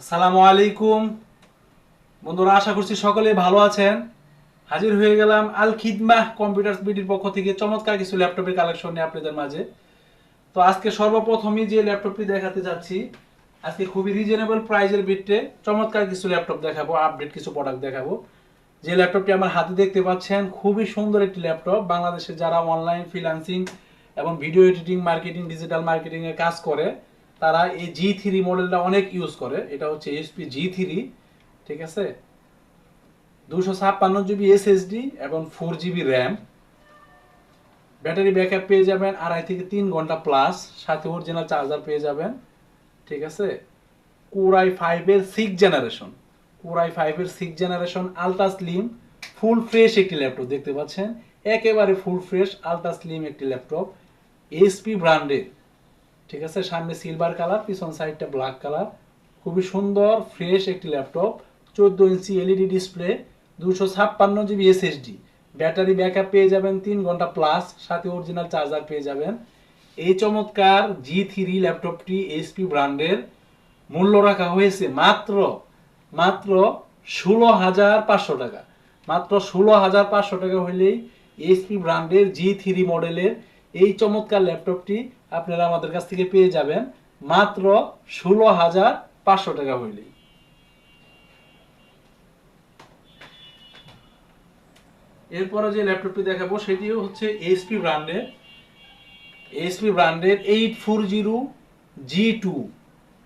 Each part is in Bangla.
আসসালামু আলাইকুম। বন্ধুরা, আশা করছি সকলে ভালো আছেন। হাজির হয়ে গেলাম আল খিদমাহ কম্পিউটার বিডির পক্ষ থেকে চমৎকার কিছু ল্যাপটপের কালেকশন নিয়ে আপনাদের মাঝে। তো আজকে সর্বপ্রথমই যে ল্যাপটপটি দেখাতে যাচ্ছি, আজকে খুবই রিজনেবল প্রাইজের বিটে চমৎকার কিছু ল্যাপটপ দেখাবো আপডেট কিছু প্রোডাক্ট দেখাবো। যে ল্যাপটপটি আমার হাতে দেখতে পাচ্ছেন, খুবই সুন্দর একটি ল্যাপটপ। বাংলাদেশে যারা অনলাইন ফ্রিল্যান্সিং এবং video editing marketing digital marketing এ কাজ করে তারা এই জি থ্রি মডেলটা অনেক ইউজ করে। এটা হচ্ছে এইচপি জি থ্রি ঠিক আছে? দুশো ছাপ্পান্ন জিবি এসএসডি এবং four GB RAM battery backup পেয়ে যাবেন আড়াই থেকে তিন ঘণ্টা প্লাস সাথে অরিজিনাল চার্জার পেয়ে যাবেন, ঠিক আছে? কুরাই ফাইভের সিক্স জেনারেশন কুরাই ফাইভের six generation ultra slim full fresh একটি ল্যাপটপ দেখতে পাচ্ছেন? একেবারে ফুল ফ্রেশ আলট্রা স্লিম একটি ল্যাপটপ এইচপি ব্র্যান্ডের ঠিক আছে? সামনে সিলভার কালার পিছন সাইডটা ব্ল্যাক কালার খুবই সুন্দর ফ্রেশ একটি ল্যাপটপ চোদ্দ ইঞ্চি এলইডি ডিসপ্লে দুশো ছাপ্পান্ন জিবি এসএসডি ব্যাটারি ব্যাকআপ পেয়ে যাবেন তিন ঘণ্টা প্লাস সাথে অরিজিনাল চার্জার পেয়ে যাবেন। এই চমৎকার জি থ্রি ল্যাপটপটি এইচপি ব্র্যান্ডের মূল্য রাখা হয়েছে মাত্র মাত্র ষোলো হাজার পাঁচশো টাকা। মাত্র ষোলো হাজার পাঁচশো টাকা হইলেই এইচপি ব্র্যান্ডের জি থ্রি মডেলের এই চমৎকার ল্যাপটপটি আপনারা আমাদের কাছ থেকে পেয়ে যাবেন মাত্র ষোলো হাজার পাঁচশো টাকা হইলেই এরপরে যে ল্যাপটপটি দেখাবো সেটিও হচ্ছে এইচপি ব্র্যান্ডের। এইচপি ব্র্যান্ডের eight four zero G two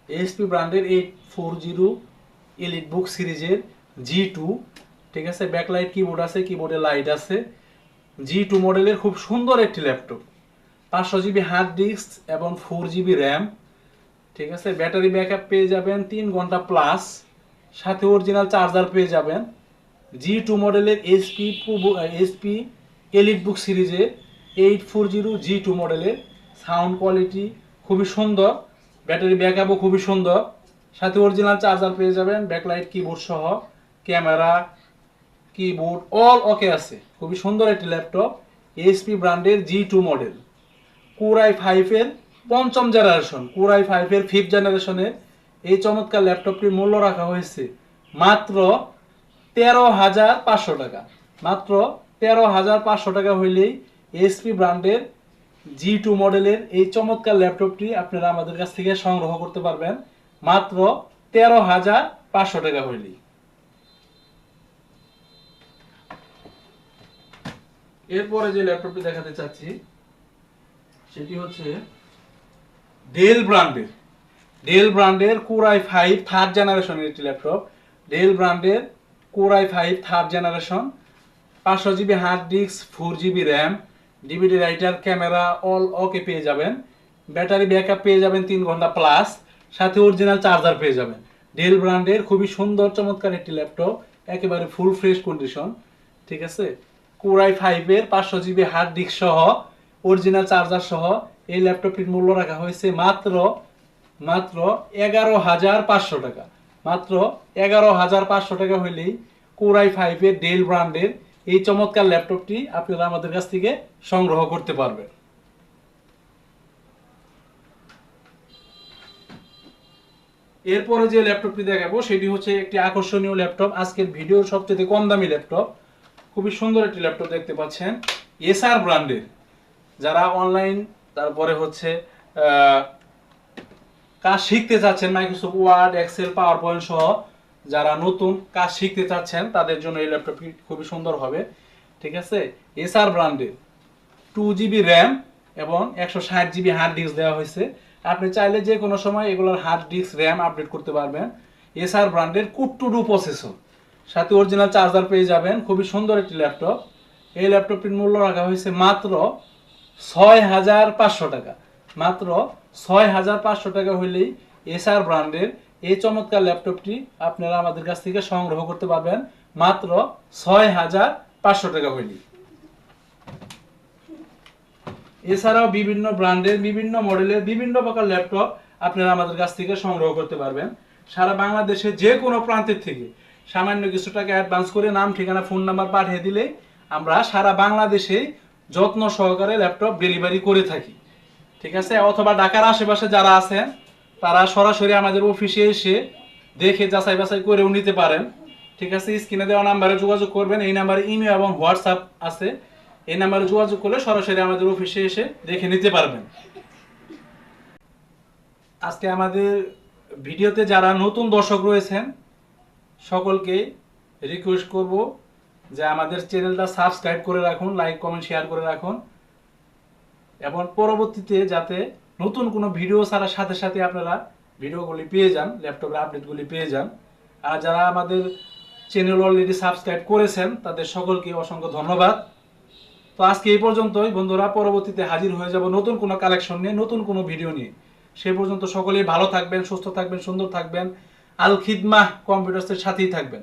HP ব্র্যান্ডের eight four zero EliteBook সিরিজের জি টু ঠিক আছে? ব্যাকলাইট কিবোর্ড আছে কিবোর্ডে লাইট আছে। জি টু মডেলের খুব সুন্দর একটি ল্যাপটপ। পাঁচশো জিবি হার্ড ডিস্ক এবং ফোর জিবি র্যাম ঠিক আছে? ব্যাটারি ব্যাকআপ পেয়ে যাবেন তিন ঘণ্টা প্লাস সাথে অরিজিনাল চার্জার পেয়ে যাবেন। জি টু মডেলের এইচপি এইচপি এলিট বুক সিরিজে eight four zero G two মডেলের সাউন্ড কোয়ালিটি খুবই সুন্দর ব্যাটারি ব্যাকআপও খুবই সুন্দর। সাথে অরিজিনাল চার্জার পেয়ে যাবেন ব্যাকলাইট কিবোর্ড সহ ক্যামেরা কিবোর্ড অল ওকে আছে। খুবই সুন্দর একটি ল্যাপটপ এইচপি ব্র্যান্ডের জি টু মডেল কুরাই ফাইভের পঞ্চম জেনারেশন কুরাই ফাইভের ফিফথ জেনারেশনের এই চমৎকার ল্যাপটপটির মূল্য রাখা হয়েছে মাত্র তেরো হাজার পাঁচশো টাকা। মাত্র তেরো হাজার পাঁচশো টাকা হইলেই এইচপি ব্র্যান্ডের জি টু মডেলের এই চমৎকার ল্যাপটপটি আপনারা আমাদের কাছ থেকে সংগ্রহ করতে পারবেন। মাত্র তেরো হাজার পাঁচশো টাকা হইলেই। এরপরে যে ল্যাপটপটি দেখাতে চাচ্ছি সেটি হচ্ছে ডেল ব্র্যান্ডের। ডেল ব্র্যান্ডের কোরাই ফাইভ থার্ড জেনারেশনের একটি ল্যাপটপ ডেল ব্র্যান্ডের Core i five third generation পাঁচশো GB hard disk four GB RAM DVD writer camera all okay পেয়ে যাবেন। ব্যাটারি ব্যাকআপ পেয়ে যাবেন তিন ঘণ্টা প্লাস সাথে অরিজিনাল চার্জার পেয়ে যাবেন। ডেল ব্র্যান্ডের খুবই সুন্দর, চমৎকার একটি ল্যাপটপ একেবারে ফুল ফ্রেশ কন্ডিশন ঠিক আছে? কোরাই ফাইভের পাঁচশো জিবি হার্ড ডিস্ক সহ অরিজিনাল চার্জার সহ এই ল্যাপটপটির মূল্য রাখা হয়েছে মাত্র মাত্র এগারো হাজার পাঁচশো টাকা। মাত্র এগারো হাজার পাঁচশো টাকা হইলেই কোরাই ফাইভের ডেল ব্র্যান্ডের এই চমৎকার ল্যাপটপটি আপনারা আমাদের কাছ থেকে সংগ্রহ করতে পারবেন। এরপরে যে ল্যাপটপটি দেখাবো, সেটি হচ্ছে একটি আকর্ষণীয় ল্যাপটপ আজকের ভিডিওর সবচেয়ে কম দামি ল্যাপটপ খুবই সুন্দর একটি ল্যাপটপ দেখতে পাচ্ছেন। এসআর ব্র্যান্ডের যারা অনলাইন তারপরে হচ্ছে কাজ শিখতে চাচ্ছেন Microsoft Word Excel PowerPoint সহ যারা নতুন কাজ শিখতে চাচ্ছেন, তাদের জন্য এই ল্যাপটপটি খুবই সুন্দর হবে, ঠিক আছে? এসআর ব্র্যান্ডের টু জিবি র্যাম এবং একশো ষাট জিবি হার্ড ডিস্ক দেওয়া হয়েছে। আপনি চাইলে যে কোনো সময় এগুলোর হার্ড ডিস্ক র্যাম আপডেট করতে পারবেন। এসআর ব্র্যান্ডের কুট্টুডু প্রসেসর সাথে অরিজিনাল চার্জার পেয়ে যাবেন। খুবই সুন্দর একটি ল্যাপটপ এই ল্যাপটপটির মূল্য রাখা হয়েছে মাত্র ছয় হাজার পাঁচশো টাকা। মাত্র ছয় হাজার পাঁচশো টাকা হইলেই এসআর ব্র্যান্ডের এই চমৎকার ল্যাপটপটি আপনারা আমাদের কাছ থেকে সংগ্রহ করতে পারবেন। মাত্র ছয় হাজার পাঁচশো টাকা হইলেই। এছাড়াও বিভিন্ন ব্র্যান্ডের, বিভিন্ন মডেলের, বিভিন্ন প্রকার ল্যাপটপ আপনারা আমাদের কাছ থেকে সংগ্রহ করতে পারবেন। সারা বাংলাদেশে যে কোনো প্রান্তের থেকে। সামান্য কিছু টাকা অ্যাডভান্স করে নাম, ঠিকানা ফোন নাম্বার পাঠিয়ে দিলে আমরা সারা বাংলাদেশে যত্ন সহকারে ল্যাপটপ ডেলিভারি করে থাকি। ঠিক আছে? অথবা ঢাকার আশেপাশে যারা আছেন, তারা সরাসরি আমাদের অফিসে এসে দেখে যাচাই বাছাই করেও নিতে পারেন। ঠিক আছে? স্ক্রিনে দেওয়া নাম্বারে যোগাযোগ করবেন। এই নাম্বারে ইমেল এবং হোয়াটসঅ্যাপ আছে। এই নাম্বারে যোগাযোগ করলে সরাসরি আমাদের অফিসে এসে দেখে নিতে পারবেন। আজকে আমাদের ভিডিওতে যারা নতুন দর্শক রয়েছেন, সকলকে রিকোয়েস্ট করব যে আমাদের চ্যানেলটা সাবস্ক্রাইব করে রাখুন লাইক কমেন্ট শেয়ার করে রাখুন। এবং পরবর্তীতে যাতে নতুন কোনো ভিডিও ছাড়ার সাথে সাথে আপনারা ভিডিওগুলি পেয়ে যান ল্যাপটপের আপডেটগুলি পেয়ে যান। আর যারা আমাদের চ্যানেল অলরেডি সাবস্ক্রাইব করেছেন, তাদের সকলকে অসংখ্য ধন্যবাদ। তো আজকে এই পর্যন্তই। বন্ধুরা, পরবর্তীতে হাজির হয়ে যাব নতুন কোনো কালেকশন নিয়ে, নতুন কোনো ভিডিও নিয়ে। সে পর্যন্ত সকলেই ভালো থাকবেন, সুস্থ থাকবেন, সুন্দর থাকবেন। আল খিদমাহ কম্পিউটার্সের সাথেই থাকবেন।